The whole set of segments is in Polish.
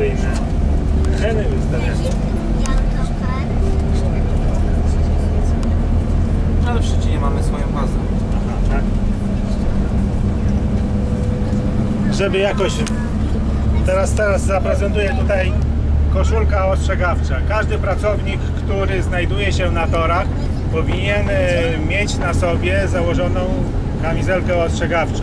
atrakcyjne ceny wystawiane. Ale w Szczecinie mamy swoją bazę. Aha, tak. Żeby jakoś... Teraz, teraz zaprezentuję tutaj koszulka ostrzegawcza. Każdy pracownik, który znajduje się na torach powinien e, mieć na sobie założoną kamizelkę ostrzegawczą.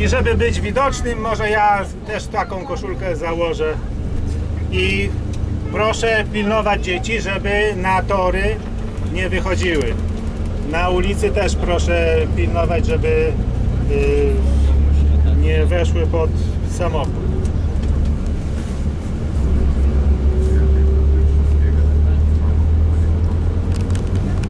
I żeby być widocznym, może ja też taką koszulkę założę. I proszę pilnować dzieci, żeby na tory nie wychodziły. Na ulicy też proszę pilnować, żeby y, nie weszły pod samochód.